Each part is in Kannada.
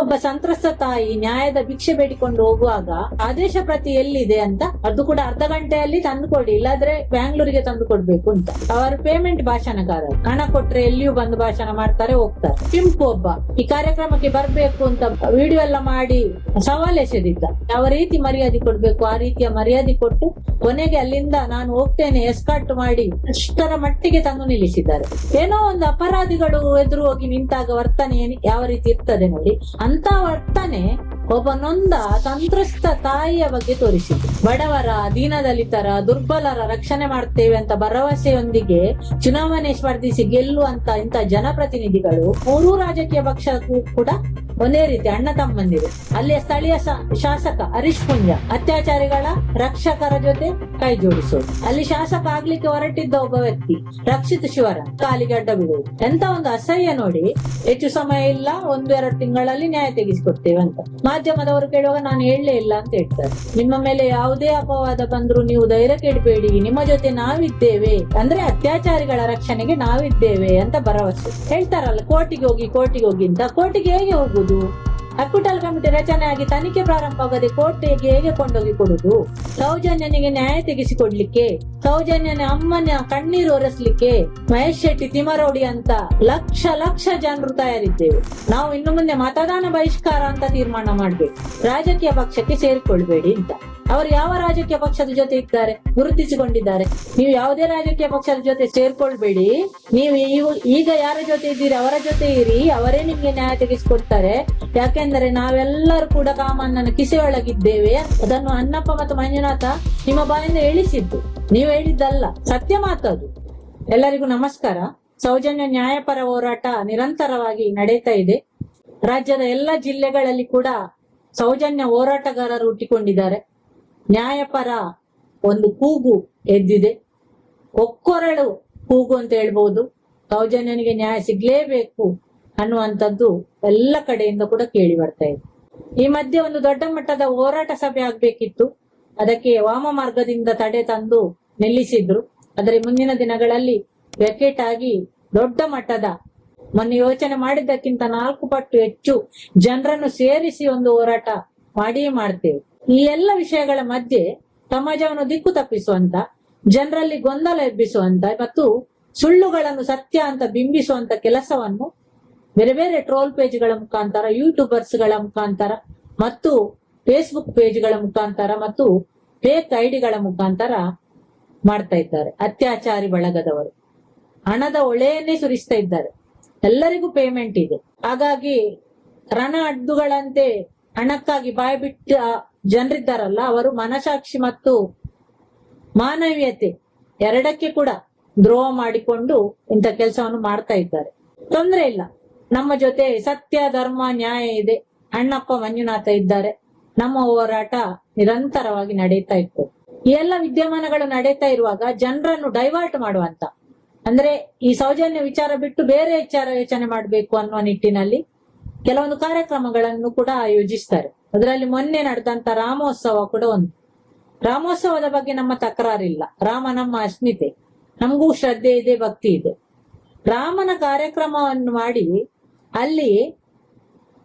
ಒಬ್ಬ ಸಂತ್ರಸ್ತ ತಾಯಿ ನ್ಯಾಯದ ಭಿಕ್ಷೆ ಬೇಡಿಕೊಂಡು ಹೋಗುವಾಗ ಆದೇಶ ಪ್ರತಿ ಎಲ್ಲಿದೆ ಅಂತ ಅದು ಕೂಡ ಅರ್ಧ ಗಂಟೆಯಲ್ಲಿ ತಂದುಕೊಡಿ, ಇಲ್ಲಾದ್ರೆ ಬ್ಯಾಂಗ್ಳೂರಿಗೆ ತಂದು ಕೊಡ್ಬೇಕು ಅಂತ. ಅವರು ಪೇಮೆಂಟ್ ಭಾಷಣಕಾರರು. ಹಣ ಕೊಟ್ರೆ ಎಲ್ಲಿಯೂ ಬಂದು ಭಾಷಣ ಮಾಡ್ತಾರೆ, ಹೋಗ್ತಾರೆ. ಪಿಂಪು ಒಬ್ಬ. ಈ ಕಾರ್ಯಕ್ರಮಕ್ಕೆ ಬರ್ಬೇಕು ಅಂತ ವಿಡಿಯೋ ಎಲ್ಲ ಮಾಡಿ ಸವಾಲ್ ಎಸೆದಿದ್ದ ಯಾವ ರೀತಿ ಮರ್ಯಾದೆ ಕೊಡ್ಬೇಕು, ಆ ರೀತಿಯ ಮರ್ಯಾದೆ ಕೊಟ್ಟು ಕೊನೆಗೆ ಅಲ್ಲಿಂದ ನಾನು ಹೋಗ್ತೇನೆ ಎಸ್ಕಾಟ್ ಮಾಡಿ ಅಷ್ಟರ ಮಟ್ಟಿಗೆ ತಂದು ನಿಲ್ಲಿಸಿದ್ದಾರೆ. ಏನೋ ಒಂದು ಅಪರಾಧಿಗಳು ಎದುರು ಹೋಗಿ ನಿಂತಾಗ ವರ್ತನೆ ಯಾವ ರೀತಿ ಇರ್ತದೆ ನೋಡಿ. ಅಂತ ವರ್ತನೆ ಒಬ್ಬ ನೊಂದ ಸಂತ್ರಸ್ತ ತಾಯಿಯ ಬಗ್ಗೆ ತೋರಿಸಿತು ಬಡವರ ದೀನದಲಿತರ, ದುರ್ಬಲರ ರಕ್ಷಣೆ ಮಾಡ್ತೇವೆ ಅಂತ ಭರವಸೆಯೊಂದಿಗೆ ಚುನಾವಣೆ ಸ್ಪರ್ಧಿಸಿ ಗೆಲ್ಲುವಂತ ಇಂಥ ಜನಪ್ರತಿನಿಧಿಗಳು ಮೂರೂ ರಾಜಕೀಯ ಪಕ್ಷಕ್ಕೂ ಕೂಡ ಒಂದೇ ರೀತಿ ಅಣ್ಣ ತಮ್ಮಂದಿರು. ಅಲ್ಲಿಯ ಸ್ಥಳೀಯ ಶಾಸಕ ಹರೀಶ್ ಪುಂಜ. ಅತ್ಯಾಚಾರಿಗಳ ರಕ್ಷಕರ ಜೊತೆ ಕೈ ಜೋಡಿಸೋದು. ಅಲ್ಲಿ ಶಾಸಕ ಆಗ್ಲಿಕ್ಕೆ ಹೊರಟಿದ್ದ ಒಬ್ಬ ವ್ಯಕ್ತಿ, ರಕ್ಷಿತ್ ಶಿವರ, ಕಾಲಿಗೆ ಅಡ್ಡ ಬಿಡುವುದು ಎಂತ ಒಂದು ಅಸಹ್ಯ ನೋಡಿ, ಹೆಚ್ಚು ಸಮಯ ಇಲ್ಲ ಒಂದು ಎರಡು ತಿಂಗಳಲ್ಲಿ ನ್ಯಾಯ ತೆಗೆಸಿಕೊಡ್ತೇವೆ ಅಂತ. ಮಾಧ್ಯಮದವರು ಕೇಳುವಾಗ ನಾನು ಹೇಳಲೇ ಇಲ್ಲ ಅಂತ ಹೇಳ್ತಾರೆ. ನಿಮ್ಮ ಮೇಲೆ ಯಾವುದೇ ಅಪವಾದ ಬಂದ್ರು ನೀವು ಧೈರ್ಯ ಕೆಡಬೇಡಿ ನಿಮ್ಮ ಜೊತೆ ನಾವಿದ್ದೇವೆ. ಅಂದ್ರೆ ಅತ್ಯಾಚಾರಿಗಳ ರಕ್ಷಣೆಗೆ ನಾವಿದ್ದೇವೆ ಅಂತ ಭರವಸೆ. ಹೇಳ್ತಾರಲ್ಲ, ಕೋರ್ಟಿಗೆ ಹೋಗಿ ಕೋರ್ಟಿಗೆ ಹೋಗಿ ಅಂತ. ಕೋರ್ಟಿಗೆ ಹೇಗೆ ಹೋಗುದು ಅಕ್ವಿಟಲ್ ಕಮಿಟಿ ರಚನೆಯಾಗಿ ತನಿಖೆ ಪ್ರಾರಂಭವಾಗದೆ ಕೋರ್ಟಿಗೆ ಹೇಗೆ ಕೊಂಡೋಗಿ ಕೊಡುದು ಸೌಜನ್ಯನಿಗೆ ನ್ಯಾಯ ತೆಗೆಸಿಕೊಡ್ಲಿಕ್ಕೆ, ಸೌಜನ್ಯನ ಅಮ್ಮನ ಕಣ್ಣೀರು ಒರೆಸ್ಲಿಕ್ಕೆ ಮಹೇಶ್ ಶೆಟ್ಟಿ ತಿಮರೋಡಿ ಅಂತ ಲಕ್ಷ ಲಕ್ಷ ಜನರು ತಯಾರಿದ್ದೇವೆ. ನಾವು ಇನ್ನು ಮುಂದೆ ಮತದಾನ ಬಹಿಷ್ಕಾರ ಅಂತ ತೀರ್ಮಾನ ಮಾಡ್ಬೇಕು. ರಾಜಕೀಯ ಪಕ್ಷಕ್ಕೆ ಸೇರಿಕೊಳ್ಬೇಡಿ ಅಂತ. ಅವರು ಯಾವ ರಾಜಕೀಯ ಪಕ್ಷದ ಜೊತೆ ಇದ್ದಾರೆ? ಗುರುತಿಸಿಕೊಂಡಿದ್ದಾರೆ. ನೀವು ಯಾವುದೇ ರಾಜಕೀಯ ಪಕ್ಷದ ಜೊತೆ ಸೇರ್ಕೊಳ್ಬೇಡಿ. ನೀವು ಈಗ ಯಾರ ಜೊತೆ ಇದ್ದೀರಿ? ಅವರ ಜೊತೆ ಇರಿ. ಅವರೇ ನಿಮ್ಗೆ ನ್ಯಾಯ ತೆಗೆಸಿಕೊಡ್ತಾರೆ. ಯಾಕೆಂದರೆ ನಾವೆಲ್ಲರೂ ಕೂಡ ಕಾಮಣ್ಣನ ಕಿಸೆಯೊಳಗಿದ್ದೇವೆ. ಅದನ್ನು ಅನ್ನಪ್ಪ ಮತ್ತು ಮಂಜುನಾಥ ನಿಮ್ಮ ಬಾಯಿಂದ ಹೇಳಿಸಿದ್ದು. ನೀವು ಹೇಳಿದ್ದಲ್ಲ. ಸತ್ಯ ಮಾತದು. ಎಲ್ಲರಿಗೂ ನಮಸ್ಕಾರ. ಸೌಜನ್ಯ ನ್ಯಾಯಪರ ಹೋರಾಟ ನಿರಂತರವಾಗಿ ನಡೀತಾ ಇದೆ. ರಾಜ್ಯದ ಎಲ್ಲ ಜಿಲ್ಲೆಗಳಲ್ಲಿ ಕೂಡ ಸೌಜನ್ಯ ಹೋರಾಟಗಾರರು ಹುಟ್ಟಿಕೊಂಡಿದ್ದಾರೆ. ನ್ಯಾಯಪರ ಒಂದು ಕೂಗು ಎದ್ದಿದೆ. ಒಕ್ಕೊರಳು ಕೂಗು ಅಂತ ಹೇಳ್ಬಹುದು ಸೌಜನ್ಯನಿಗೆ ನ್ಯಾಯ ಸಿಗ್ಲೇಬೇಕು ಅನ್ನುವಂಥದ್ದು ಎಲ್ಲ ಕಡೆಯಿಂದ ಕೂಡ ಕೇಳಿ ಬರ್ತಾ ಇದೆ. ಈ ಮಧ್ಯೆ ಒಂದು ದೊಡ್ಡ ಮಟ್ಟದ ಹೋರಾಟ ಸಭೆ ಆಗ್ಬೇಕಿತ್ತು. ಅದಕ್ಕೆ ವಾಮ ಮಾರ್ಗದಿಂದ ತಡೆ ತಂದು ನಿಲ್ಲಿಸಿದ್ರು. ಆದರೆ ಮುಂದಿನ ದಿನಗಳಲ್ಲಿ ವೆಕೆಟ್ ಆಗಿ ದೊಡ್ಡ ಮಟ್ಟದ ಮೊನ್ನೆ ಯೋಚನೆ ಮಾಡಿದ್ದಕ್ಕಿಂತ ನಾಲ್ಕು ಪಟ್ಟು ಹೆಚ್ಚು ಜನರನ್ನು ಸೇರಿಸಿ ಒಂದು ಹೋರಾಟ ಮಾಡಿಯೇ ಮಾಡ್ತೇವೆ. ಈ ಎಲ್ಲ ವಿಷಯಗಳ ಮಧ್ಯೆ ಸಮಾಜವನ್ನು ದಿಕ್ಕು ತಪ್ಪಿಸುವಂತ, ಜನರಲ್ಲಿ ಗೊಂದಲ ಎಬ್ಬಿಸುವಂತ ಮತ್ತು ಸುಳ್ಳುಗಳನ್ನು ಸತ್ಯ ಅಂತ ಬಿಂಬಿಸುವಂತ ಕೆಲಸವನ್ನು ಬೇರೆ ಬೇರೆ ಟ್ರೋಲ್ ಪೇಜ್ಗಳ ಮುಖಾಂತರ ಯೂಟ್ಯೂಬರ್ಸ್ಗಳ ಮುಖಾಂತರ ಮತ್ತು ಫೇಸ್ಬುಕ್ ಪೇಜ್ಗಳ ಮುಖಾಂತರ ಮತ್ತು ಫೇಕ್ ಐಡಿಗಳ ಮುಖಾಂತರ ಮಾಡ್ತಾ ಇದ್ದಾರೆ. ಅತ್ಯಾಚಾರಿ ಬಳಗದವರು. ಹಣದ ಒಳೆಯನ್ನೇ ಸುರಿಸ್ತಾ ಇದ್ದಾರೆ. ಎಲ್ಲರಿಗೂ ಪೇಮೆಂಟ್ ಇದೆ. ಹಾಗಾಗಿ ರಣ ಅಡ್ಡುಗಳಂತೆ ಹಣಕ್ಕಾಗಿ ಬಾಯಿ ಬಿಟ್ಟ ಜನರಿದ್ದಾರಲ್ಲ, ಅವರು ಮನಸಾಕ್ಷಿ ಮತ್ತು ಮಾನವೀಯತೆ ಎರಡಕ್ಕೆ ಕೂಡ ದ್ರೋಹ ಮಾಡಿಕೊಂಡು ಇಂಥ ಕೆಲಸವನ್ನು ಮಾಡ್ತಾ ಇದ್ದಾರೆ. ತೊಂದ್ರೆ ಇಲ್ಲ. ನಮ್ಮ ಜೊತೆ ಸತ್ಯ, ಧರ್ಮ, ನ್ಯಾಯ ಇದೆ. ಅಣ್ಣಪ್ಪ, ಮಂಜುನಾಥ ಇದ್ದಾರೆ. ನಮ್ಮ ಹೋರಾಟ ನಿರಂತರವಾಗಿ ನಡೀತಾ ಇತ್ತು. ಈ ಎಲ್ಲ ವಿದ್ಯಮಾನಗಳು ನಡೀತಾ ಇರುವಾಗ ಜನರನ್ನು ಡೈವರ್ಟ್ ಮಾಡುವಂತ, ಅಂದ್ರೆ ಈ ಸೌಜನ್ಯ ವಿಚಾರ ಬಿಟ್ಟು ಬೇರೆ ವಿಚಾರ ಯೋಚನೆ ಮಾಡಬೇಕು ಅನ್ನುವ ನಿಟ್ಟಿನಲ್ಲಿ ಕೆಲವೊಂದು ಕಾರ್ಯಕ್ರಮಗಳನ್ನು ಕೂಡ ಆಯೋಜಿಸ್ತಾರೆ. ಅದರಲ್ಲಿ ಮೊನ್ನೆ ನಡೆದಂತ ರಾಮೋತ್ಸವ ಕೂಡ ಒಂದು. ರಾಮೋತ್ಸವದ ಬಗ್ಗೆ ನಮ್ಮ ತಕರಾರಿಲ್ಲ. ರಾಮ ನಮ್ಮ ಅಸ್ಮಿತೆ. ನಮಗೂ ಶ್ರದ್ಧೆ ಇದೆ, ಭಕ್ತಿ ಇದೆ. ರಾಮನ ಕಾರ್ಯಕ್ರಮವನ್ನು ಮಾಡಿ ಅಲ್ಲಿ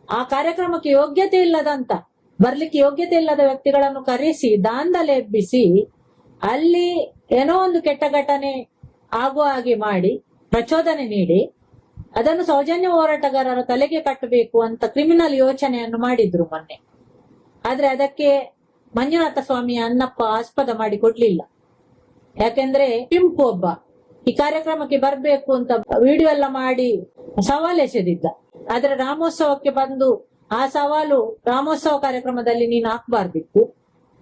ಆ ಕಾರ್ಯಕ್ರಮಕ್ಕೆ ಯೋಗ್ಯತೆ ಇಲ್ಲದಂತ, ಬರ್ಲಿಕ್ಕೆ ಯೋಗ್ಯತೆ ಇಲ್ಲದ ವ್ಯಕ್ತಿಗಳನ್ನು ಕರೆಸಿ, ದಾಂಧಲೆ ಎಬ್ಬಿಸಿ, ಅಲ್ಲಿ ಏನೋ ಒಂದು ಕೆಟ್ಟ ಘಟನೆ ಆಗುವ ಹಾಗೆ ಮಾಡಿ, ಪ್ರಚೋದನೆ ನೀಡಿ, ಅದನ್ನು ಸೌಜನ್ಯ ಹೋರಾಟಗಾರರ ತಲೆಗೆ ಕಟ್ಟಬೇಕು ಅಂತ ಕ್ರಿಮಿನಲ್ ಯೋಚನೆಯನ್ನು ಮಾಡಿದ್ರು ಮೊನ್ನೆ. ಆದ್ರೆ ಅದಕ್ಕೆ ಮಂಜುನಾಥ ಸ್ವಾಮಿ ಅನ್ನಪ್ಪ ಆಸ್ಪದ ಮಾಡಿ ಕೊಡ್ಲಿಲ್ಲ. ಯಾಕೆಂದ್ರೆ ಪಿಂಪು ಒಬ್ಬ ಈ ಕಾರ್ಯಕ್ರಮಕ್ಕೆ ಬರ್ಬೇಕು ಅಂತ ವಿಡಿಯೋ ಎಲ್ಲ ಮಾಡಿ ಸವಾಲು ಎಸೆದಿದ್ದ. ಆದ್ರೆ ರಾಮೋತ್ಸವಕ್ಕೆ ಬಂದು ಆ ಸವಾಲು ರಾಮೋತ್ಸವ ಕಾರ್ಯಕ್ರಮದಲ್ಲಿ ನೀನು ಹಾಕ್ಬಾರ್ದಿತ್ತು.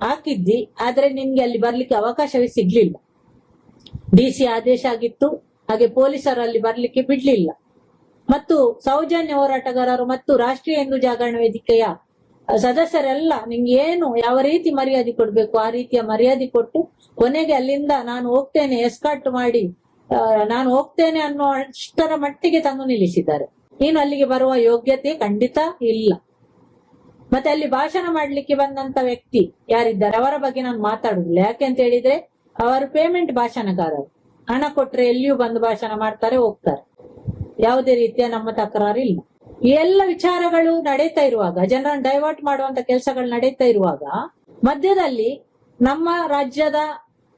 ಹಾಕಿದ್ದಿ, ಆದ್ರೆ ನಿನ್ಗೆ ಅಲ್ಲಿ ಬರ್ಲಿಕ್ಕೆ ಅವಕಾಶವೇ ಸಿಗ್ಲಿಲ್ಲ. ಡಿ ಸಿ ಆದೇಶ ಆಗಿತ್ತು, ಹಾಗೆ ಪೊಲೀಸರು ಅಲ್ಲಿ ಬರ್ಲಿಕ್ಕೆ ಬಿಡ್ಲಿಲ್ಲ. ಮತ್ತು ಸೌಜನ್ಯ ಹೋರಾಟಗಾರರು ಮತ್ತು ರಾಷ್ಟ್ರೀಯ ಹಿಂದೂ ಜಾಗರಣ ವೇದಿಕೆಯ ಸದಸ್ಯರೆಲ್ಲ ನಿಮ್ಗೆ ಏನು ಯಾವ ರೀತಿ ಮರ್ಯಾದೆ ಕೊಡ್ಬೇಕು? ಆ ರೀತಿಯ ಮರ್ಯಾದೆ ಕೊಟ್ಟು ಕೊನೆಗೆ ಅಲ್ಲಿಂದ ನಾನು ಹೋಗ್ತೇನೆ ಎಸ್ಕಾಟ್ ಮಾಡಿ ನಾನು ಹೋಗ್ತೇನೆ ಅನ್ನೋ ಅಷ್ಟರ ಮಟ್ಟಿಗೆ ತಂದು ನಿಲ್ಲಿಸಿದ್ದಾರೆ. ನೀನು ಅಲ್ಲಿಗೆ ಬರುವ ಯೋಗ್ಯತೆ ಖಂಡಿತ ಇಲ್ಲ. ಮತ್ತೆ ಅಲ್ಲಿ ಭಾಷಣ ಮಾಡ್ಲಿಕ್ಕೆ ಬಂದಂತ ವ್ಯಕ್ತಿ ಯಾರಿದ್ದಾರೆ? ಅವರ ಬಗ್ಗೆ ನಾನು ಮಾತಾಡುದಿಲ್ಲ. ಯಾಕೆ ಅಂತ ಹೇಳಿದ್ರೆ, ಅವರು ಪೇಮೆಂಟ್ ಭಾಷಣಕಾರರು ಹಣ ಕೊಟ್ರೆ ಎಲ್ಲಿಯೂ ಬಂದು ಭಾಷಣ ಮಾಡ್ತಾರೆ, ಹೋಗ್ತಾರೆ. ಯಾವುದೇ ರೀತಿಯ ನಮ್ಮ ತಕರಾರು ಇಲ್ಲ. ಎಲ್ಲ ವಿಚಾರಗಳು ನಡೀತಾ ಇರುವಾಗ, ಜನರನ್ನು ಡೈವರ್ಟ್ ಮಾಡುವಂತ ಕೆಲಸಗಳು ನಡೀತಾ ಇರುವಾಗ, ಮಧ್ಯದಲ್ಲಿ ನಮ್ಮ ರಾಜ್ಯದ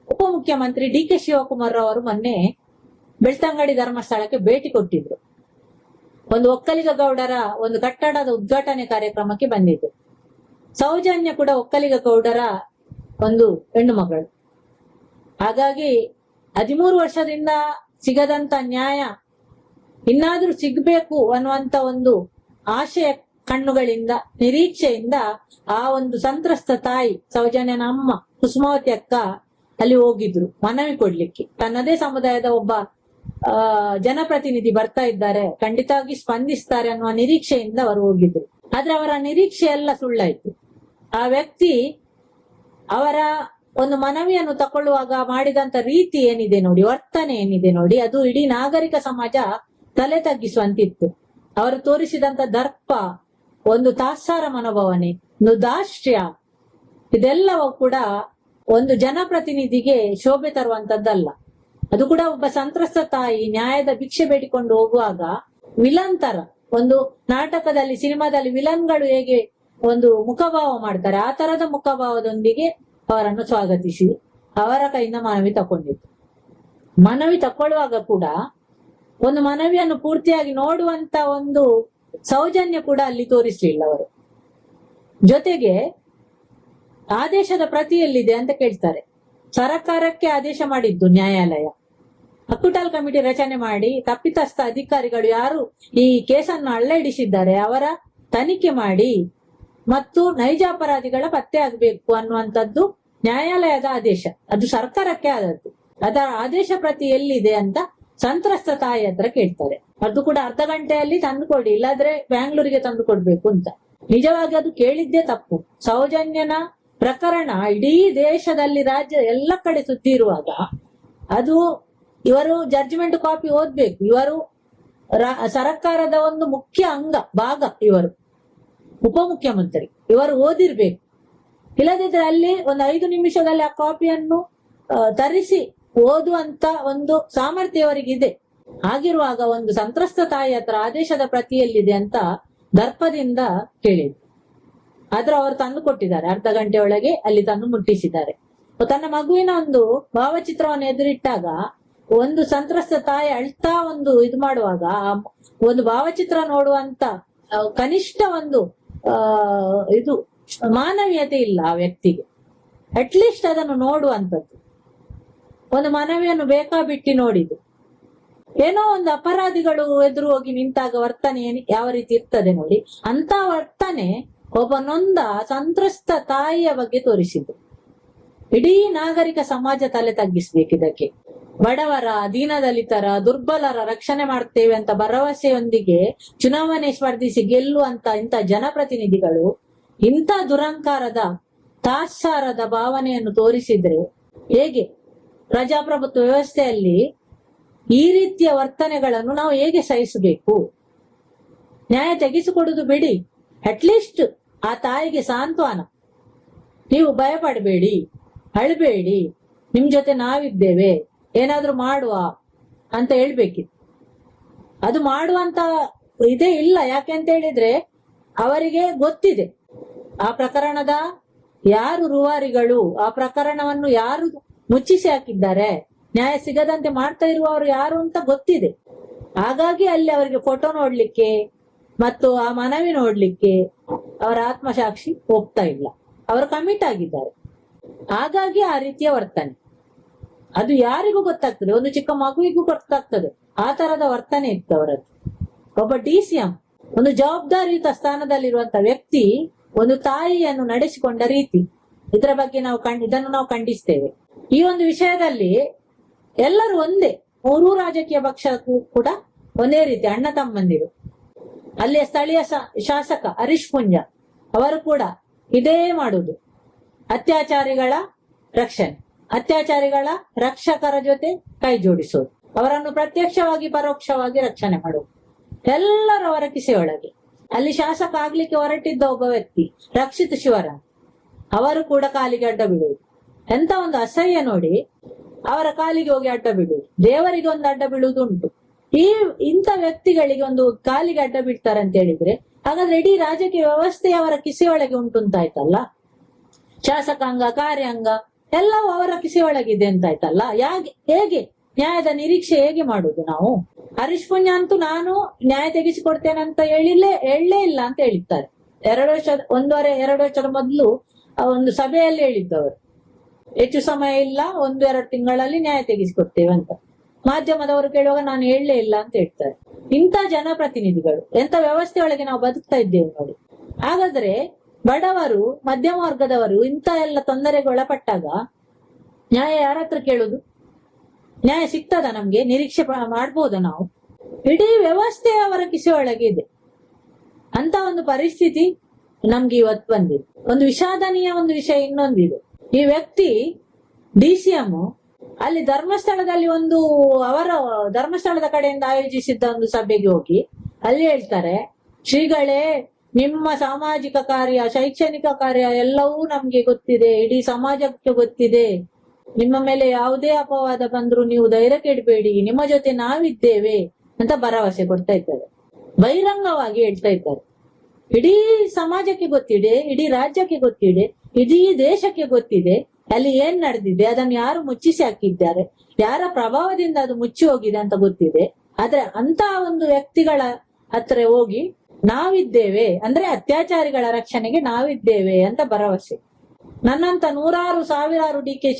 ಉಪಮುಖ್ಯಮಂತ್ರಿ ಡಿ ಕೆ ಶಿವಕುಮಾರ್ ಅವರು ಮೊನ್ನೆ ಬೆಳ್ತಂಗಡಿ ಧರ್ಮಸ್ಥಳಕ್ಕೆ ಭೇಟಿ ಕೊಟ್ಟಿದ್ರು. ಒಂದು ಒಕ್ಕಲಿಗ ಗೌಡರ ಒಂದು ಕಟ್ಟಡದ ಉದ್ಘಾಟನೆ ಕಾರ್ಯಕ್ರಮಕ್ಕೆ ಬಂದಿದ್ರು. ಸೌಜನ್ಯ ಕೂಡ ಒಕ್ಕಲಿಗ ಗೌಡರ ಒಂದು ಹೆಣ್ಣು ಮಗಳು. ಹಾಗಾಗಿ ಹದಿಮೂರು ವರ್ಷದಿಂದ ಸಿಗದಂತ ನ್ಯಾಯ ಇನ್ನಾದ್ರೂ ಸಿಗ್ಬೇಕು ಅನ್ನುವಂತ ಒಂದು ಆಶಯ ಕಣ್ಣುಗಳಿಂದ, ನಿರೀಕ್ಷೆಯಿಂದ ಆ ಒಂದು ಸಂತ್ರಸ್ತ ತಾಯಿ ಸೌಜನ್ಯನ ಅಮ್ಮ ಕುಸುಮಾವತಿ ಅಕ್ಕ ಅಲ್ಲಿ ಹೋಗಿದ್ರು, ಮನವಿ ಕೊಡ್ಲಿಕ್ಕೆ. ತನ್ನದೇ ಸಮುದಾಯದ ಒಬ್ಬ ಜನಪ್ರತಿನಿಧಿ ಬರ್ತಾ ಇದ್ದಾರೆ, ಖಂಡಿತವಾಗಿ ಸ್ಪಂದಿಸ್ತಾರೆ ಅನ್ನುವ ನಿರೀಕ್ಷೆಯಿಂದ ಅವರು ಹೋಗಿದ್ರು. ಆದ್ರೆ ಅವರ ನಿರೀಕ್ಷೆ ಎಲ್ಲ ಸುಳ್ಳಾಯ್ತು. ಆ ವ್ಯಕ್ತಿ ಅವರ ಒಂದು ಮನವಿಯನ್ನು ತಕೊಳ್ಳುವಾಗ ಮಾಡಿದಂತ ರೀತಿ ಏನಿದೆ ನೋಡಿ, ವರ್ತನೆ ಏನಿದೆ ನೋಡಿ, ಅದು ಇಡೀ ನಾಗರಿಕ ಸಮಾಜ ತಲೆ ತಗ್ಗಿಸುವಂತಿತ್ತು. ಅವರು ತೋರಿಸಿದಂತ ದರ್ಪ, ಒಂದು ತಾತ್ಸಾರ ಮನೋಭಾವನೆ ದಾಷ್ಟ್ರ್ಯ ಇದೆಲ್ಲವೂ ಕೂಡ ಒಂದು ಜನಪ್ರತಿನಿಧಿಗೆ ಶೋಭೆ ತರುವಂತದ್ದಲ್ಲ. ಅದು ಕೂಡ ಒಬ್ಬ ಸಂತ್ರಸ್ತ ತಾಯಿ ನ್ಯಾಯದ ಭಿಕ್ಷೆ ಬೇಡಿಕೊಂಡು ಹೋಗುವಾಗ ವಿಲಂತರ ತರ ಒಂದು ನಾಟಕದಲ್ಲಿ, ಸಿನಿಮಾದಲ್ಲಿ ವಿಲನ್ಗಳು ಹೇಗೆ ಒಂದು ಮುಖಭಾವ ಮಾಡ್ತಾರೆ, ಆ ತರದ ಮುಖಭಾವದೊಂದಿಗೆ ಅವರನ್ನು ಸ್ವಾಗತಿಸಿ, ಅವರ ಕೈಯಿಂದ ಮನವಿ ತಕೊಂಡಿತ್ತು ಮನವಿ ತಕೊಳ್ಳುವಾಗ ಕೂಡ ಒಂದು ಮನವಿಯನ್ನು ಪೂರ್ತಿಯಾಗಿ ನೋಡುವಂತ ಒಂದು ಸೌಜನ್ಯ ಕೂಡ ಅಲ್ಲಿ ತೋರಿಸಲಿಲ್ಲ ಅವರು. ಜೊತೆಗೆ ಆದೇಶದ ಪ್ರತಿ ಎಲ್ಲಿದೆ ಅಂತ ಕೇಳ್ತಾರೆ. ಸರಕಾರಕ್ಕೆ ಆದೇಶ ಮಾಡಿದ್ದು ನ್ಯಾಯಾಲಯ. ಅಕ್ಕುಟಾಲ್ ಕಮಿಟಿ ರಚನೆ ಮಾಡಿ ತಪ್ಪಿತಸ್ಥ ಅಧಿಕಾರಿಗಳು ಯಾರು ಈ ಕೇಸನ್ನು ಅಳ್ಳಡಿಸಿದ್ದಾರೆ ಅವರ ತನಿಖೆ ಮಾಡಿ ಮತ್ತು ನೈಜ ಅಪರಾಧಿಗಳ ಪತ್ತೆ ಆಗಬೇಕು ಅನ್ನುವಂಥದ್ದು ನ್ಯಾಯಾಲಯದ ಆದೇಶ. ಅದು ಸರ್ಕಾರಕ್ಕೆ ಆದದ್ದು. ಅದರ ಆದೇಶ ಪ್ರತಿ ಎಲ್ಲಿದೆ ಅಂತ ಸಂತ್ರಸ್ತ ತಾಯಿ ಹತ್ರ ಕೇಳ್ತಾರೆ. ಅದು ಕೂಡ ಅರ್ಧ ಗಂಟೆಯಲ್ಲಿ ತಂದು ಕೊಡಿ ಇಲ್ಲಾದ್ರೆ ಬ್ಯಾಂಗ್ಳೂರಿಗೆ ತಂದು ಕೊಡ್ಬೇಕು ಅಂತ. ನಿಜವಾಗಿ ಅದು ಕೇಳಿದ್ದೇ ತಪ್ಪು. ಸೌಜನ್ಯನ ಪ್ರಕರಣ ಇಡೀ ದೇಶದಲ್ಲಿ ರಾಜ್ಯ ಎಲ್ಲ ಕಡೆ ಸುದ್ದಿ ಇರುವಾಗ ಅದು ಇವರು ಜಡ್ಜ್ಮೆಂಟ್ ಕಾಪಿ ಓದ್ಬೇಕು. ಇವರು ಸರ್ಕಾರದ ಒಂದು ಮುಖ್ಯ ಅಂಗ, ಭಾಗ ಇವರು. ಉಪಮುಖ್ಯಮಂತ್ರಿ. ಇವರು ಓದಿರ್ಬೇಕು. ಇಲ್ಲದಿದ್ರೆ ಅಲ್ಲಿ ಒಂದು ಐದು ನಿಮಿಷದಲ್ಲಿ ಆ ಕಾಪಿಯನ್ನು ತರಿಸಿ ಓದುವಂತ ಒಂದು ಸಾಮರ್ಥ್ಯ ಅವರಿಗಿದೆ ಆಗಿರುವಾಗ ಒಂದು ಸಂತ್ರಸ್ತ ತಾಯಿ ಹತ್ರ ಆದೇಶದ ಪ್ರತಿಯಲ್ಲಿದೆ ಅಂತ ದರ್ಪದಿಂದ ಕೇಳಿದ್ರು ಆದ್ರೆ ಅವರು ತಂದು ಕೊಟ್ಟಿದ್ದಾರೆ. ಅರ್ಧ ಗಂಟೆ ಒಳಗೆ ಅಲ್ಲಿ ತಂದು ಮುಟ್ಟಿಸಿದ್ದಾರೆ. ತನ್ನ ಮಗುವಿನ ಒಂದು ಭಾವಚಿತ್ರವನ್ನು ಎದುರಿಟ್ಟಾಗ ಒಂದು ಸಂತ್ರಸ್ತ ತಾಯಿ ಅಳ್ತಾ ಒಂದು ಇದು ಮಾಡುವಾಗ ಒಂದು ಭಾವಚಿತ್ರ ನೋಡುವಂತ ಕನಿಷ್ಠ ಒಂದು ಇದು ಮಾನವೀಯತೆ ಇಲ್ಲ ಆ ವ್ಯಕ್ತಿಗೆ. ಅಟ್ಲೀಸ್ಟ್ ಅದನ್ನು ನೋಡುವಂಥದ್ದು. ಒಂದು ಮನವಿಯನ್ನು ಬೇಕಾಬಿಟ್ಟಿ ನೋಡಿದ್ದು ಏನೋ ಒಂದು ಅಪರಾಧಿಗಳು ಎದುರು ಹೋಗಿ ನಿಂತಾಗ ವರ್ತನೆ ಯಾವ ರೀತಿ ಇರ್ತದೆ ನೋಡಿ. ಅಂತ ವರ್ತನೆ ಒಬ್ಬ ನೊಂದ ಸಂತ್ರಸ್ತ ತಾಯಿಯ ಬಗ್ಗೆ ತೋರಿಸಿದ್ದು. ಇಡೀ ನಾಗರಿಕ ಸಮಾಜ ತಲೆ ತಗ್ಗಿಸ್ಬೇಕು ಇದಕ್ಕೆ ಬಡವರ, ದೀನದಲಿತರ, ದುರ್ಬಲರ ರಕ್ಷಣೆ ಮಾಡ್ತೇವೆ ಅಂತ ಭರವಸೆಯೊಂದಿಗೆ ಚುನಾವಣೆ ಸ್ಪರ್ಧಿಸಿ ಗೆಲ್ಲುವಂತ ಇಂಥ ಜನಪ್ರತಿನಿಧಿಗಳು ಇಂಥ ದುರಂಕಾರದ ತಾತ್ಸಾರದ ಭಾವನೆಯನ್ನು ತೋರಿಸಿದ್ರೆ ಹೇಗೆ? ಪ್ರಜಾಪ್ರಭುತ್ವ ವ್ಯವಸ್ಥೆಯಲ್ಲಿ ಈ ರೀತಿಯ ವರ್ತನೆಗಳನ್ನು ನಾವು ಹೇಗೆ ಸಹಿಸಬೇಕು? ನ್ಯಾಯ ತೆಗೆಸಿಕೊಡುದು ಬಿಡಿ. ಅಟ್ಲೀಸ್ಟ್ ಆ ತಾಯಿಗೆ ಸಾಂತ್ವನ. ನೀವು ಭಯಪಡಬೇಡಿ, ಅಳಬೇಡಿ. ನಿಮ್ ಜೊತೆ ನಾವಿದ್ದೇವೆ. ಏನಾದ್ರೂ ಮಾಡುವ ಅಂತ ಹೇಳ್ಬೇಕಿತ್ತು. ಅದು ಮಾಡುವಂತ ಇದೇ ಇಲ್ಲ. ಯಾಕೆ ಅಂತ ಹೇಳಿದ್ರೆ ಅವರಿಗೆ ಗೊತ್ತಿದೆ. ಆ ಪ್ರಕರಣದ ಯಾರು ರೂವಾರಿಗಳು, ಆ ಪ್ರಕರಣವನ್ನು ಯಾರು ಮುಚ್ಚಿಸಿ ಹಾಕಿದ್ದಾರೆ. ನ್ಯಾಯ ಸಿಗದಂತೆ ಮಾಡ್ತಾ ಇರುವವರು ಯಾರು ಅಂತ ಗೊತ್ತಿದೆ. ಹಾಗಾಗಿ ಅಲ್ಲಿ ಅವರಿಗೆ ಫೋಟೋ ನೋಡ್ಲಿಕ್ಕೆ ಮತ್ತು ಆ ಮನವಿ ನೋಡ್ಲಿಕ್ಕೆ ಅವರ ಆತ್ಮಸಾಕ್ಷಿ ಹೋಗ್ತಾ ಇಲ್ಲ. ಅವರು ಕಮಿಟ್ ಆಗಿದ್ದಾರೆ. ಹಾಗಾಗಿ ಆ ರೀತಿಯ ವರ್ತನೆ. ಅದು ಯಾರಿಗೂ ಗೊತ್ತಾಗ್ತದೆ. ಒಂದು ಚಿಕ್ಕ ಮಗುವಿಗೂ ಗೊತ್ತಾಗ್ತದೆ. ಆ ತರದ ವರ್ತನೆ ಇತ್ತು ಅವರದ್ದು. ಒಬ್ಬ ಡಿ ಸಿ ಎಂ, ಒಂದು ಜವಾಬ್ದಾರಿಯುತ ಸ್ಥಾನದಲ್ಲಿರುವಂತ ವ್ಯಕ್ತಿ ಒಂದು ತಾಯಿಯನ್ನು ನಡೆಸಿಕೊಂಡ ರೀತಿ. ಇದರ ಬಗ್ಗೆ ನಾವು ಇದನ್ನು ನಾವು ಖಂಡಿಸ್ತೇವೆ. ಈ ಒಂದು ವಿಷಯದಲ್ಲಿ ಎಲ್ಲರೂ ಒಂದೇ, ಮೂರೂ ರಾಜಕೀಯ ಪಕ್ಷಕ್ಕೂ ಕೂಡ ಒಂದೇ ರೀತಿ ಅಣ್ಣ ತಮ್ಮಂದಿರು. ಅಲ್ಲಿಯ ಸ್ಥಳೀಯ ಶಾಸಕ ಹರೀಶ್ ಪುಂಜ ಅವರು ಕೂಡ ಇದೇ ಮಾಡುವುದು ಅತ್ಯಾಚಾರಿಗಳ ರಕ್ಷಣೆ, ಅತ್ಯಾಚಾರಿಗಳ ರಕ್ಷಕರ ಜೊತೆ ಕೈ ಜೋಡಿಸೋದು ಅವರನ್ನು ಪ್ರತ್ಯಕ್ಷವಾಗಿ, ಪರೋಕ್ಷವಾಗಿ ರಕ್ಷಣೆ ಮಾಡುವುದು. ಎಲ್ಲರೂ ಅವರ ಕಿಸೆಯೊಳಗೆ. ಅಲ್ಲಿ ಶಾಸಕ ಆಗ್ಲಿಕ್ಕೆ ಹೊರಟಿದ್ದ ಒಬ್ಬ ವ್ಯಕ್ತಿ ರಕ್ಷಿತ್ ಶಿವರಾಮ್. ಅವರು ಕೂಡ ಕಾಲಿಗೆ ಅಡ್ಡ ಬೀಳುವುದು. ಎಂತ ಒಂದು ಅಸಹ್ಯ ನೋಡಿ ಅವರ ಕಾಲಿಗೆ ಹೋಗಿ ಅಡ್ಡ ಬೀಳುವುದು ದೇವರಿಗೆ ಒಂದು ಅಡ್ಡ ಬೀಳುವುದು ಈ ಇಂಥ ವ್ಯಕ್ತಿಗಳಿಗೆ ಒಂದು ಕಾಲಿಗೆ ಅಡ್ಡ ಬೀಳ್ತಾರೆ ಅಂತ ಹೇಳಿದ್ರೆ, ಹಾಗಾದ್ರೆ ಇಡೀ ರಾಜಕೀಯ ವ್ಯವಸ್ಥೆ ಅವರ ಕಿಸೆಯೊಳಗೆ ಉಂಟು ಅಂತಾಯ್ತಲ್ಲ ಶಾಸಕಾಂಗ, ಕಾರ್ಯಾಂಗ ಎಲ್ಲವೂ ಅವರ ಕಿಸೆಯೊಳಗಿದೆ ಅಂತಾಯ್ತಲ್ಲ ಯಾಕೆ ಹೇಗೆ? ನ್ಯಾಯದ ನಿರೀಕ್ಷೆ ಹೇಗೆ ಮಾಡುದು ನಾವು? ಹರೀಶ್ ಪುಣ್ಯ ಅಂತೂ ನಾನು ನ್ಯಾಯ ತೆಗೆಸಿಕೊಡ್ತೇನೆ ಅಂತ ಹೇಳಿಲ್ಲೇ, ಹೇಳಲೇ ಇಲ್ಲ ಅಂತ ಹೇಳಿದ್ದಾರೆ. ಎರಡು ವರ್ಷ, ಒಂದೂವರೆ, ಎರಡು ವರ್ಷದ ಮೊದಲು ಒಂದು ಸಭೆಯಲ್ಲಿ ಹೇಳಿದ್ದವರು. ಹೆಚ್ಚು ಸಮಯ ಇಲ್ಲ ಒಂದು ಎರಡು ತಿಂಗಳಲ್ಲಿ ನ್ಯಾಯ ತೆಗೆಸಿಕೊಡ್ತೇವೆ ಅಂತ. ಮಾಧ್ಯಮದವರು ಕೇಳುವಾಗ ನಾನು ಹೇಳಲೇ ಇಲ್ಲ ಅಂತ ಹೇಳ್ತಾರೆ. ಇಂಥ ಜನಪ್ರತಿನಿಧಿಗಳು, ಎಂಥ ವ್ಯವಸ್ಥೆ ಒಳಗೆ ನಾವು ಬದುಕ್ತಾ ಇದ್ದೇವೆ ನೋಡಿ. ಹಾಗಾದ್ರೆ ಬಡವರು, ಮಧ್ಯಮ ವರ್ಗದವರು, ಇಂಥ ಎಲ್ಲ ತೊಂದರೆಗೆ ಒಳಪಟ್ಟಾಗ ನ್ಯಾಯ ಯಾರ ಹತ್ರ ಕೇಳುದು ನ್ಯಾಯ ಸಿಗ್ತದ ನಮ್ಗೆ? ನಿರೀಕ್ಷೆ ಮಾಡ್ಬೋದಾ ನಾವು? ಇಡೀ ವ್ಯವಸ್ಥೆ ಅವರ ಕಿಸೆ ಒಳಗೆ ಇದೆ. ಅಂತ ಒಂದು ಪರಿಸ್ಥಿತಿ ನಮ್ಗೆ ಇವತ್ತು ಬಂದಿದೆ. ಒಂದು ವಿಷಾದನೀಯ ಒಂದು ವಿಷಯ ಇನ್ನೊಂದಿದೆ. ಈ ವ್ಯಕ್ತಿ ಡಿ ಅಲ್ಲಿ ಧರ್ಮಸ್ಥಳದಲ್ಲಿ ಒಂದು ಅವರ ಧರ್ಮಸ್ಥಳದ ಕಡೆಯಿಂದ ಆಯೋಜಿಸಿದ್ದ ಒಂದು ಸಭೆಗೆ ಹೋಗಿ ಅಲ್ಲಿ ಹೇಳ್ತಾರೆ, ಶ್ರೀಗಳೇ, ನಿಮ್ಮ ಸಾಮಾಜಿಕ ಕಾರ್ಯ, ಶೈಕ್ಷಣಿಕ ಕಾರ್ಯ ಎಲ್ಲವೂ ನಮ್ಗೆ ಗೊತ್ತಿದೆ, ಇಡೀ ಸಮಾಜಕ್ಕೆ ಗೊತ್ತಿದೆ. ನಿಮ್ಮ ಮೇಲೆ ಯಾವುದೇ ಅಪವಾದ ಬಂದ್ರೂ ನೀವು ಧೈರ್ಯ ಕೆಡಬೇಡಿ, ನಿಮ್ಮ ಜೊತೆ ನಾವಿದ್ದೇವೆ ಅಂತ ಭರವಸೆ ಕೊಡ್ತಾ ಇದ್ದಾರೆ. ಬಹಿರಂಗವಾಗಿ ಹೇಳ್ತಾ ಇದ್ದಾರೆ. ಇಡೀ ಸಮಾಜಕ್ಕೆ ಗೊತ್ತಿದೆ, ಇಡೀ ರಾಜ್ಯಕ್ಕೆ ಗೊತ್ತಿದೆ. ಇಡೀ ದೇಶಕ್ಕೆ ಗೊತ್ತಿದೆ, ಅಲ್ಲಿ ಏನ್ ನಡೆದಿದೆ, ಅದನ್ನು ಯಾರು ಮುಚ್ಚಿಸಿ ಹಾಕಿದ್ದಾರೆ, ಯಾರ ಪ್ರಭಾವದಿಂದ ಅದು ಮುಚ್ಚಿ ಹೋಗಿದೆ ಅಂತ ಗೊತ್ತಿದೆ. ಆದ್ರೆ ಅಂತ ಒಂದು ವ್ಯಕ್ತಿಗಳ ಹತ್ರ ಹೋಗಿ, ನಾವಿದ್ದೇವೆ, ಅಂದ್ರೆ ಅತ್ಯಾಚಾರಿಗಳ ರಕ್ಷಣೆಗೆ ನಾವಿದ್ದೇವೆ ಅಂತ ಭರವಸೆ. ನನ್ನಂತ ನೂರಾರು, ಸಾವಿರಾರು ಡಿ ಕೆ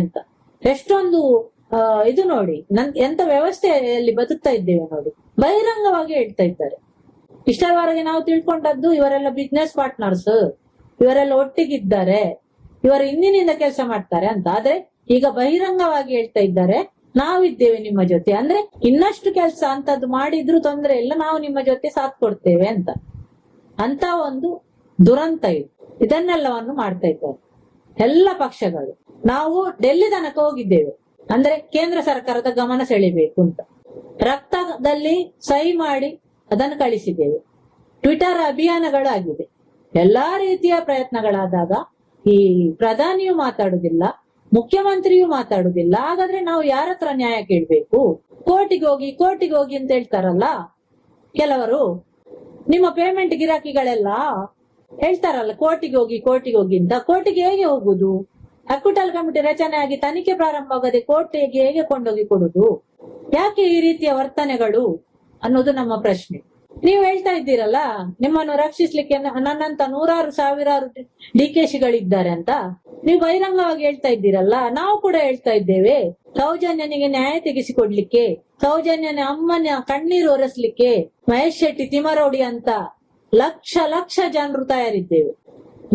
ಅಂತ. ಎಷ್ಟೊಂದು ಇದು ನೋಡಿ, ನನ್ ಎಂತ ವ್ಯವಸ್ಥೆಯಲ್ಲಿ ಬದುಕ್ತಾ ಇದ್ದೇವೆ ನೋಡಿ. ಬಹಿರಂಗವಾಗಿ ಹೇಳ್ತಾ ಇದ್ದಾರೆ. ಇಷ್ಟರವರೆಗೆ ನಾವು ತಿಳ್ಕೊಂಡದ್ದು ಇವರೆಲ್ಲ ಬಿಸ್ನೆಸ್ ಪಾರ್ಟ್ನರ್ಸ್ ಇವರೆಲ್ಲ ಒಟ್ಟಿಗಿದ್ದಾರೆ, ಇವರು ಹಿಂದಿನಿಂದ ಕೆಲಸ ಮಾಡ್ತಾರೆ ಅಂತ. ಆದ್ರೆ ಈಗ ಬಹಿರಂಗವಾಗಿ ಹೇಳ್ತಾ ಇದ್ದಾರೆ, ನಾವಿದ್ದೇವೆ ನಿಮ್ಮ ಜೊತೆ. ಅಂದ್ರೆ ಇನ್ನಷ್ಟು ಕೆಲಸ ಅಂತದ್ದು ಮಾಡಿದ್ರು ತೊಂದರೆ ಇಲ್ಲ, ನಾವು ನಿಮ್ಮ ಜೊತೆ ಸಾಥ್ ಕೊಡ್ತೇವೆ ಅಂತ. ಅಂತ ಒಂದು ದುರಂತ ಇದು. ಇದನ್ನೆಲ್ಲವನ್ನು ಮಾಡ್ತಾ ಇದ್ದಾರೆ. ಎಲ್ಲ ಪಕ್ಷಗಳು. ನಾವು ಡೆಲ್ಲಿ ತನಕ ಹೋಗಿದ್ದೇವೆ. ಅಂದ್ರೆ ಕೇಂದ್ರ ಸರ್ಕಾರದ ಗಮನ ಸೆಳಿಬೇಕು ಅಂತ. ರಕ್ತದಲ್ಲಿ ಸಹಿ ಮಾಡಿ ಅದನ್ನು ಕಳಿಸಿದ್ದೇವೆ. ಟ್ವಿಟರ್ ಅಭಿಯಾನಗಳು ಆಗಿದೆ ಎಲ್ಲಾ ರೀತಿಯ ಪ್ರಯತ್ನಗಳಾದಾಗ ಈ ಪ್ರಧಾನಿಯು ಮಾತಾಡುದಿಲ್ಲ, ಮುಖ್ಯಮಂತ್ರಿಯು ಮಾತಾಡುದಿಲ್ಲ. ಹಾಗಾದ್ರೆ ನಾವು ಯಾರ ಹತ್ರ ನ್ಯಾಯ ಕೇಳ್ಬೇಕು? ಕೋರ್ಟಿಗೆ ಹೋಗಿ ಕೋರ್ಟಿಗೆ ಹೋಗಿ ಅಂತ ಹೇಳ್ತಾರಲ್ಲ? ಕೆಲವರು, ನಿಮ್ಮ ಪೇಮೆಂಟ್ ಗಿರಾಕಿಗಳೆಲ್ಲ ಹೇಳ್ತಾರಲ್ಲ, ಕೋರ್ಟಿಗೆ ಹೋಗಿ ಕೋರ್ಟಿಗೆ ಹೋಗಿ ಅಂತ. ಕೋರ್ಟಿಗೆ ಹೇಗೆ ಹೋಗುದು? ಅಕ್ಕುಟಲ್ ಕಮಿಟಿ ರಚನೆ ಆಗಿ ತನಿಖೆ ಪ್ರಾರಂಭ ಆಗದೆ ಕೋರ್ಟಿಗೆ ಹೇಗೆ ಕೊಂಡೋಗಿ ಕೊಡುದು? ಯಾಕೆ ಈ ರೀತಿಯ ವರ್ತನೆಗಳು ಅನ್ನೋದು ನಮ್ಮ ಪ್ರಶ್ನೆ. ನೀವು ಹೇಳ್ತಾ ಇದ್ದೀರಲ್ಲ, ನಿಮ್ಮನ್ನು ರಕ್ಷಿಸ್ಲಿಕ್ಕೆ ನನ್ನಂತ ನೂರಾರು ಸಾವಿರಾರು ಡಿ ಅಂತ? ನೀವು ಬಹಿರಂಗವಾಗಿ ಹೇಳ್ತಾ ಇದ್ದೀರಲ್ಲ, ನಾವು ಕೂಡ ಹೇಳ್ತಾ ಇದ್ದೇವೆ, ಸೌಜನ್ಯನಿಗೆ ನ್ಯಾಯ ತೆಗೆಸಿಕೊಡ್ಲಿಕ್ಕೆ, ಸೌಜನ್ಯನ ಅಮ್ಮನ ಕಣ್ಣೀರು ಒರೆಸ್ಲಿಕ್ಕೆ, ಮಹೇಶ್ ಶೆಟ್ಟಿ ತಿಮರೌಡಿ ಅಂತ ಲಕ್ಷ ಲಕ್ಷ ಜನರು ತಯಾರಿದ್ದೇವೆ.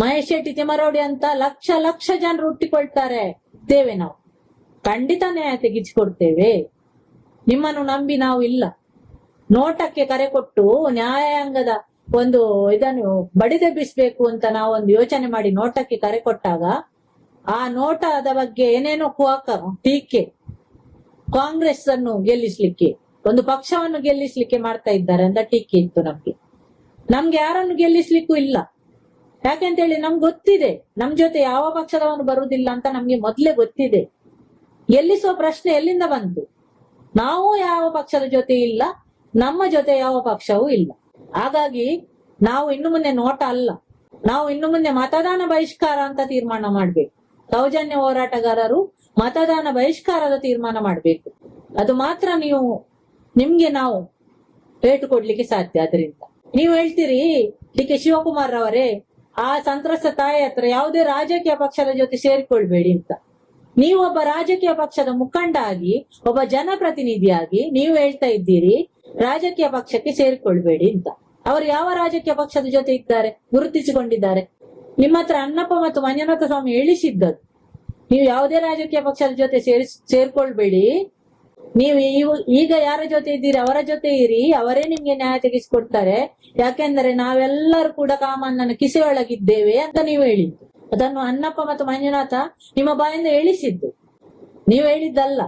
ಮಹೇಶ್ ಶೆಟ್ಟಿ ತಿಮರೌಡಿ ಅಂತ ಲಕ್ಷ ಲಕ್ಷ ಜನರು ಹುಟ್ಟಿಕೊಳ್ತಾರೆ, ಇದ್ದೇವೆ ನಾವು. ಖಂಡಿತ ನ್ಯಾಯ ತೆಗೆಸಿಕೊಡ್ತೇವೆ. ನಿಮ್ಮನ್ನು ನಂಬಿ ನಾವು ಇಲ್ಲ. ನೋಟಕ್ಕೆ ಕರೆ ಕೊಟ್ಟು ನ್ಯಾಯಾಂಗದ ಒಂದು ಇದನ್ನು ಬಡಿದೆಬ್ಬಿಸ್ಬೇಕು ಅಂತ ನಾವು ಒಂದು ಯೋಚನೆ ಮಾಡಿ ನೋಟಕ್ಕೆ ಕರೆ ಕೊಟ್ಟಾಗ, ಆ ನೋಟದ ಬಗ್ಗೆ ಏನೇನೋ ಕುಹಕ, ಟೀಕೆ ಕಾಂಗ್ರೆಸ್ ಅನ್ನು ಗೆಲ್ಲಿಸ್ಲಿಕ್ಕೆ, ಒಂದು ಪಕ್ಷವನ್ನು ಗೆಲ್ಲಿಸ್ಲಿಕ್ಕೆ ಮಾಡ್ತಾ ಇದ್ದಾರೆ ಅಂತ ಟೀಕೆ ಇತ್ತು ನಮ್ಗೆ. ನಮ್ಗೆ ಯಾರನ್ನು ಗೆಲ್ಲಿಸ್ಲಿಕ್ಕೂ ಇಲ್ಲ. ಯಾಕೆಂತೇಳಿ ನಮ್ಗೆ ಗೊತ್ತಿದೆ. ನಮ್ ಜೊತೆ ಯಾವ ಪಕ್ಷದವನು ಬರುವುದಿಲ್ಲ ಅಂತ ನಮ್ಗೆ ಮೊದ್ಲೇ ಗೊತ್ತಿದೆ. ಗೆಲ್ಲಿಸುವ ಪ್ರಶ್ನೆ ಎಲ್ಲಿಂದ ಬಂತು? ನಾವು ಯಾವ ಪಕ್ಷದ ಜೊತೆ ಇಲ್ಲ. ನಮ್ಮ ಜೊತೆ ಯಾವ ಪಕ್ಷವೂ ಇಲ್ಲ. ಹಾಗಾಗಿ ನಾವು ಇನ್ನು ಮುಂದೆ ನೋಟ ಅಲ್ಲ. ನಾವು ಇನ್ನು ಮುಂದೆ ಮತದಾನ ಬಹಿಷ್ಕಾರ ಅಂತ ತೀರ್ಮಾನ ಮಾಡ್ಬೇಕು. ಸೌಜನ್ಯ ಹೋರಾಟಗಾರರು ಮತದಾನ ಬಹಿಷ್ಕಾರದ ತೀರ್ಮಾನ ಮಾಡ್ಬೇಕು. ಅದು ಮಾತ್ರ ನೀವು, ನಿಮ್ಗೆ ನಾವು ಭೇಟು ಕೊಡ್ಲಿಕ್ಕೆ ಸಾಧ್ಯ ಅದರಿಂದ ನೀವು ಹೇಳ್ತೀರಿ, ಡಿ ಕೆ ಶಿವಕುಮಾರ್ ಅವರೇ ಆ ಸಂತ್ರಸ್ತ ತಾಯಿ ಹತ್ರ ಯಾವುದೇ ರಾಜಕೀಯ ಪಕ್ಷದ ಜೊತೆ ಸೇರಿಕೊಳ್ಬೇಡಿ ಅಂತ. ನೀವು ಒಬ್ಬ ರಾಜಕೀಯ ಪಕ್ಷದ ಮುಖಂಡ ಆಗಿ ಒಬ್ಬ ಜನಪ್ರತಿನಿಧಿಯಾಗಿ ನೀವು ಹೇಳ್ತಾ ಇದ್ದೀರಿ ರಾಜಕೀಯ ಪಕ್ಷಕ್ಕೆ ಸೇರಿಕೊಳ್ಬೇಡಿ ಅಂತ. ಅವರು ಯಾವ ರಾಜಕೀಯ ಪಕ್ಷದ ಜೊತೆ ಇದ್ದಾರೆ? ಗುರುತಿಸಿಕೊಂಡಿದ್ದಾರೆ. ನಿಮ್ಮ ಹತ್ರ ಅನ್ನಪ್ಪ ಮತ್ತು ಮಂಜುನಾಥ ಸ್ವಾಮಿ ಇಳಿಸಿದ್ದದ್ದು ನೀವು ಯಾವುದೇ ರಾಜಕೀಯ ಪಕ್ಷದ ಜೊತೆ ಸೇರಿ, ಸೇರ್ಕೊಳ್ಬೇಡಿ. ನೀವು ಈಗ ಯಾರ ಜೊತೆ ಇದ್ದೀರಿ? ಅವರ ಜೊತೆ ಇರಿ. ಅವರೇ ನಿಮ್ಗೆ ನ್ಯಾಯ ತೆಗೆಸಿಕೊಡ್ತಾರೆ. ಯಾಕೆಂದರೆ ನಾವೆಲ್ಲರೂ ಕೂಡ ಕಾಮಣ್ಣನ ಕಿಸೆಯೊಳಗಿದ್ದೇವೆ ಅಂತ ನೀವು ಹೇಳಿದ್ದು. ಅದನ್ನು ಅನ್ನಪ್ಪ ಮತ್ತು ಮಂಜುನಾಥ ನಿಮ್ಮ ಬಾಯಿಂದ ಹೇಳಿಸಿದ್ದು. ನೀವು ಹೇಳಿದ್ದಲ್ಲ.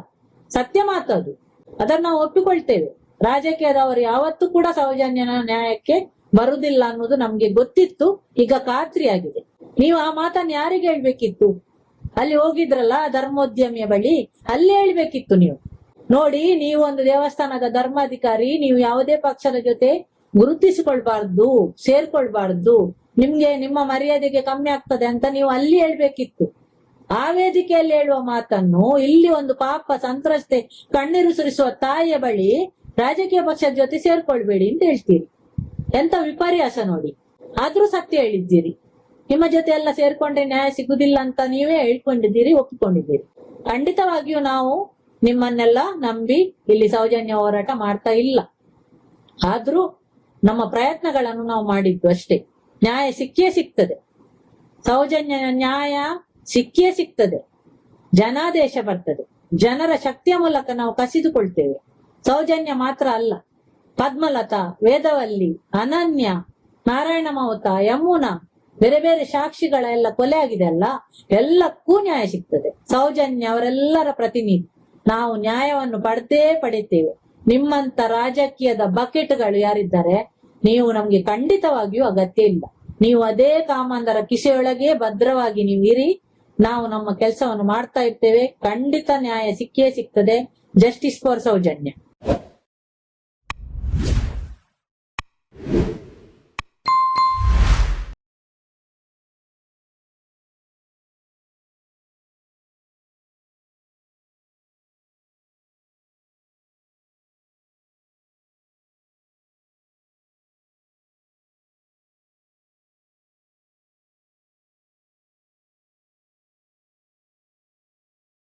ಸತ್ಯ ಮಾತದು. ಅದು ಅದನ್ನು ನಾವು ಒಪ್ಪಿಕೊಳ್ತೇವೆ. ರಾಜಕೀಯದವರು ಯಾವತ್ತೂ ಕೂಡ ಸೌಜನ್ಯನ ನ್ಯಾಯಕ್ಕೆ ಬರುವುದಿಲ್ಲ ಅನ್ನೋದು ನಮ್ಗೆ ಗೊತ್ತಿತ್ತು. ಈಗ ಖಾತ್ರಿ ಆಗಿದೆ. ನೀವು ಆ ಮಾತನ್ನು ಯಾರಿಗೆ ಹೇಳ್ಬೇಕಿತ್ತು? ಅಲ್ಲಿ ಹೋಗಿದ್ರಲ್ಲ ಧರ್ಮೋದ್ಯಮಿಯ ಬಳಿ, ಅಲ್ಲಿ ಹೇಳ್ಬೇಕಿತ್ತು ನೀವು. ನೋಡಿ, ನೀವು ಒಂದು ದೇವಸ್ಥಾನದ ಧರ್ಮಾಧಿಕಾರಿ, ನೀವು ಯಾವುದೇ ಪಕ್ಷದ ಜೊತೆ ಗುರುತಿಸಿಕೊಳ್ಬಾರ್ದು, ಸೇರ್ಕೊಳ್ಬಾರ್ದು, ನಿಮ್ಗೆ ನಿಮ್ಮ ಮರ್ಯಾದೆಗೆ ಕಮ್ಮಿ ಆಗ್ತದೆ ಅಂತ ನೀವು ಅಲ್ಲಿ ಹೇಳ್ಬೇಕಿತ್ತು. ಆ ವೇದಿಕೆಯಲ್ಲಿ ಹೇಳುವ ಮಾತನ್ನು ಇಲ್ಲಿ ಒಂದು ಪಾಪ ಸಂತ್ರಸ್ತೆ ಕಣ್ಣೀರು ಸುರಿಸುವ ತಾಯಿಯ ಬಳಿ ರಾಜಕೀಯ ಪಕ್ಷದ ಜೊತೆ ಸೇರ್ಕೊಳ್ಬೇಡಿ ಅಂತ ಹೇಳ್ತೀರಿ. ಎಂತ ವಿಪರ್ಯಾಸ ನೋಡಿ. ಆದ್ರೂ ಸತ್ಯ ಹೇಳಿದ್ದೀರಿ. ನಿಮ್ಮ ಜೊತೆ ಎಲ್ಲ ಸೇರ್ಕೊಂಡ್ರೆ ನ್ಯಾಯ ಸಿಗುದಿಲ್ಲ ಅಂತ ನೀವೇ ಹೇಳ್ಕೊಂಡಿದ್ದೀರಿ, ಒಪ್ಪಿಕೊಂಡಿದ್ದೀರಿ. ಖಂಡಿತವಾಗಿಯೂ ನಾವು ನಿಮ್ಮನ್ನೆಲ್ಲ ನಂಬಿ ಇಲ್ಲಿ ಸೌಜನ್ಯ ಹೋರಾಟ ಮಾಡ್ತಾ ಇಲ್ಲ. ಆದ್ರೂ ನಮ್ಮ ಪ್ರಯತ್ನಗಳನ್ನು ನಾವು ಮಾಡಿದ್ದು ಅಷ್ಟೇ. ನ್ಯಾಯ ಸಿಕ್ಕೇ ಸಿಗ್ತದೆ. ಸೌಜನ್ಯ ನ್ಯಾಯ ಸಿಕ್ಕೇ ಸಿಗ್ತದೆ. ಜನಾದೇಶ ಬರ್ತದೆ. ಜನರ ಶಕ್ತಿಯ ಮೂಲಕ ನಾವು ಕಸಿದುಕೊಳ್ತೇವೆ. ಸೌಜನ್ಯ ಮಾತ್ರ ಅಲ್ಲ. ಪದ್ಮಲತಾ, ವೇದವಲ್ಲಿ, ಅನನ್ಯ, ನಾರಾಯಣ ಮಾವುತ, ಯಮುನಾ, ಬೇರೆ ಬೇರೆ ಸಾಕ್ಷಿಗಳೆಲ್ಲ ಕೊಲೆ ಆಗಿದೆ ಅಲ್ಲ ಎಲ್ಲಕ್ಕೂ ನ್ಯಾಯ ಸಿಗ್ತದೆ. ಸೌಜನ್ಯ ಅವರೆಲ್ಲರ ಪ್ರತಿನಿಧಿ. ನಾವು ನ್ಯಾಯವನ್ನು ಪಡೆದೇ ಪಡಿತೇವೆ ನಿಮ್ಮಂತ ರಾಜಕೀಯದ ಬಕೆಟ್ಗಳು ಯಾರಿದ್ದಾರೆ, ನೀವು ನಮ್ಗೆ ಖಂಡಿತವಾಗಿಯೂ ಅಗತ್ಯ ಇಲ್ಲ. ನೀವು ಅದೇ ಕಾಮಾಂಧರ ಕಿಸೆಯೊಳಗೆ ಭದ್ರವಾಗಿ ನೀವು ಇರಿ ನಾವು ನಮ್ಮ ಕೆಲಸವನ್ನು ಮಾಡ್ತಾ ಇರ್ತೇವೆ. ಖಂಡಿತ ನ್ಯಾಯ ಸಿಕ್ಕೇ ಸಿಗ್ತದೆ. Justice for Soujanya. you.